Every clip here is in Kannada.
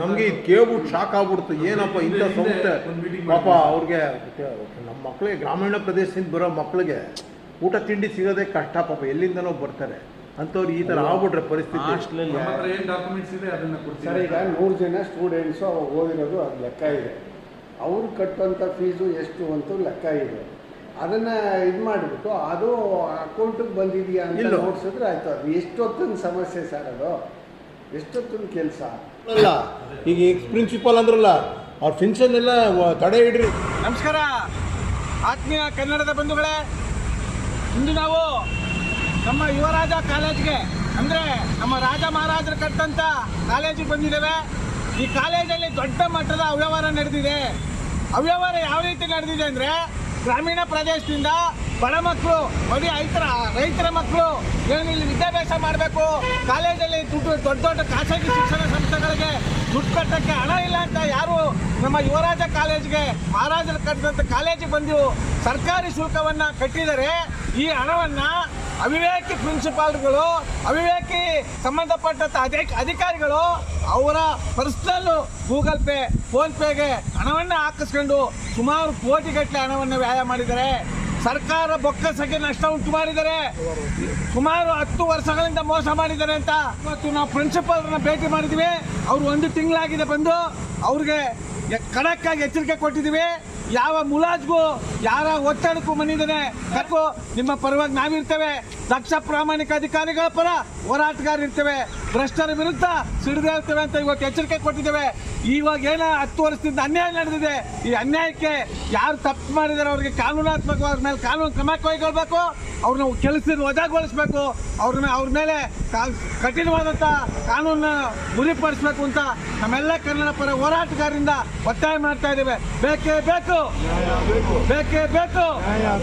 ನಮಗೆ ಇದು ಕೇಳ್ಬಿಟ್ಟು ಶಾಕ್ ಆಗ್ಬಿಡ್ತು. ಏನಪ್ಪ ಇಂಥ ಸಂಸ್ಥೆ ಪಾಪ. ಅವ್ರಿಗೆ ನಮ್ಮ ಮಕ್ಕಳಿಗೆ ಗ್ರಾಮೀಣ ಪ್ರದೇಶದಿಂದ ಬರೋ ಮಕ್ಕಳಿಗೆ ಊಟ ತಿಂಡಿ ಸಿಗೋದೇ ಕಷ್ಟ ಪಾಪ ಎಲ್ಲಿಂದನೋ ಬರ್ತಾರೆ. ಅಂಥವ್ರು ಈ ಥರ ಆಗ್ಬಿಟ್ರೆ ಪರಿಸ್ಥಿತಿ ನಮ್ಮ ಹತ್ರ ಡಾಕ್ಯುಮೆಂಟ್ಸ್ ಇದೆ ಅದನ್ನ ಸರ್ ಈಗ ನೂರು ಜನ ಸ್ಟೂಡೆಂಟ್ಸು ಅವಾಗ ಓದಿರೋದು ಅದು ಲೆಕ್ಕ ಇದೆ. ಅವ್ರು ಕಟ್ಟುವಂಥ ಫೀಸು ಎಷ್ಟು ಅಂತ ಲೆಕ್ಕ ಇದೆ. ಅದನ್ನು ಇದು ಮಾಡಿಬಿಟ್ಟು ಅದು ಅಕೌಂಟಿಗೆ ಬಂದಿದೆಯಾ ಅಂತ ಇಲ್ಲ. ನೋಡ್ಸಿದ್ರೆ ಆಯ್ತು. ಅದು ಎಷ್ಟೊತ್ತಿನ ಸಮಸ್ಯೆ ಸರ್ ಅದು? ಎಷ್ಟೊತ್ತಿನ ಕೆಲಸ? ಅಲ್ಲ ಈಗ ಎಕ್ಸ್ ಪ್ರಿನ್ಸಿಪಾಲ್ ಅಂದ್ರಲ್ಲ ಅವ್ರ ಫೆನ್ಷನ್ ಎಲ್ಲ ತಡೆ ಇಡ್ರಿ. ನಮಸ್ಕಾರ. ಆತ್ಮೀಯ ಕನ್ನಡದ ಬಂಧುಗಳೇ ಇಂದು ನಾವು ನಮ್ಮ ಯುವರಾಜ ಕಾಲೇಜ್ಗೆ ಅಂದರೆ ನಮ್ಮ ರಾಜ ಮಹಾರಾಜರು ಕಟ್ಟಂತ ಕಾಲೇಜಿಗೆ ಬಂದಿದ್ದೇವೆ. ಈ ಕಾಲೇಜಲ್ಲಿ ದೊಡ್ಡ ಮಟ್ಟದ ಅವ್ಯವಹಾರ ನಡೆದಿದೆ. ಅವ್ಯವಹಾರ ಯಾವ ರೀತಿ ನಡೆದಿದೆ ಅಂದರೆ ಗ್ರಾಮೀಣ ಪ್ರದೇಶದಿಂದ ಬಡ ಮಕ್ಕಳು ಬರೀ ರೈತರ ರೈತರ ಮಕ್ಕಳು ಏನು ವಿದ್ಯಾಭ್ಯಾಸ ಮಾಡಬೇಕು. ಕಾಲೇಜಲ್ಲಿ ದುಡ್ಡು, ದೊಡ್ಡ ದೊಡ್ಡ ಖಾಸಗಿ ಶಿಕ್ಷಣ ಸಂಸ್ಥೆಗಳಿಗೆ ದುಡ್ಡು ಕಟ್ಟಕ್ಕೆ ಹಣ ಇಲ್ಲ ಅಂತ ಯಾರು ನಮ್ಮ ಯುವರಾಜ ಕಾಲೇಜ್ಗೆ ಮಹಾರಾಜರು ಕಟ್ಟಿದಂಥ ಕಾಲೇಜಿಗೆ ಬಂದು ಸರ್ಕಾರಿ ಶುಲ್ಕವನ್ನ ಕಟ್ಟಿದರೆ ಈ ಹಣವನ್ನ ಅವಿವೇಕಿ ಪ್ರಿನ್ಸಿಪಾಲ್ಗಳು, ಅವಿವೇಕಿ ಸಂಬಂಧಪಟ್ಟಂಥ ಅಧಿಕ, ಅಧಿಕಾರಿಗಳು ಅವರ ಪರ್ಸನಲ್ ಗೂಗಲ್ ಪೇ, ಫೋನ್ ಪೇಗೆ ಹಣವನ್ನು ಹಾಕಿಸ್ಕೊಂಡು ಸುಮಾರು ಕೋಟಿಗಟ್ಟಲೆ ಹಣವನ್ನು ವ್ಯಾಯ ಮಾಡಿದ್ದಾರೆ ಸರ್ಕಾರ ಬೊಕ್ಕಸಕ್ಕೆ ನಷ್ಟ ಉಂಟು ಮಾಡಿದ್ದಾರೆ ಸುಮಾರು ಹತ್ತು ವರ್ಷಗಳಿಂದ ಮೋಸ ಮಾಡಿದ್ದಾರೆ ಅಂತ. ಇವತ್ತು ನಾವು ಪ್ರಿನ್ಸಿಪಾಲ್ರನ್ನ ಭೇಟಿ ಮಾಡಿದ್ವಿ ಅವ್ರು ಒಂದು ತಿಂಗಳಾಗಿದೆ ಬಂದು ಅವ್ರಿಗೆ ಖಡಕ್ ಆಗಿ ಎಚ್ಚರಿಕೆ ಕೊಟ್ಟಿದ್ದೀವಿ. ಯಾವ ಮುಲಾಜ್ಗೂ ಯಾರ ಒತ್ತಡಕ್ಕೂ ಮನಿದಾನೆ ಕಟ್ಟು ನಿಮ್ಮ ಪರವಾಗಿ ನಾವಿರ್ತೇವೆ. ದಕ್ಷ ಪ್ರಾಮಾಣಿಕ ಅಧಿಕಾರಿಗಳ ಪರ ಹೋರಾಟಗಾರ ಇರ್ತೇವೆ ಭ್ರಷ್ಟರ ವಿರುದ್ಧ ಸಿಡಿದೇಳ್ತೇವೆ ಅಂತ ಇವತ್ತು ಎಚ್ಚರಿಕೆ ಕೊಟ್ಟಿದ್ದೇವೆ. ಇವಾಗ ಏನ ಹತ್ತು ವರ್ಷದಿಂದ ಅನ್ಯಾಯ ನಡೆದಿದೆ. ಈ ಅನ್ಯಾಯಕ್ಕೆ ಯಾರು ತಪ್ಪು ಮಾಡಿದ್ದಾರೆ ಅವ್ರಿಗೆ ಕಾನೂನಾತ್ಮಕವಾದ ಮೇಲೆ ಕಾನೂನು ಕ್ರಮ ಕೈಗೊಳ್ಬೇಕು. ಅವ್ರನ್ನ ಕೆಲಸದಿಂದ ವಜಾಗೊಳಿಸ್ಬೇಕು. ಅವ್ರನ್ನ ಅವ್ರ ಮೇಲೆ ಕಠಿಣವಾದಂತ ಕಠಿಣವಾದಂಥ ಕಾನೂನನ್ನ ಗುರಿಪಡಿಸ್ಬೇಕು ಅಂತ ನಮ್ಮೆಲ್ಲ ಕನ್ನಡ ಪರ ಹೋರಾಟಗಾರರಿಂದ ಒತ್ತಾಯ ಮಾಡ್ತಾ ಇದ್ದೇವೆ. ಬೇಕೇ ಬೇಕು. ಬೇಕೇ.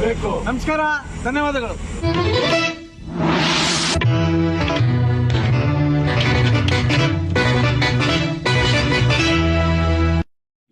ಬೇಕು. ನಮಸ್ಕಾರ. ಧನ್ಯವಾದಗಳು.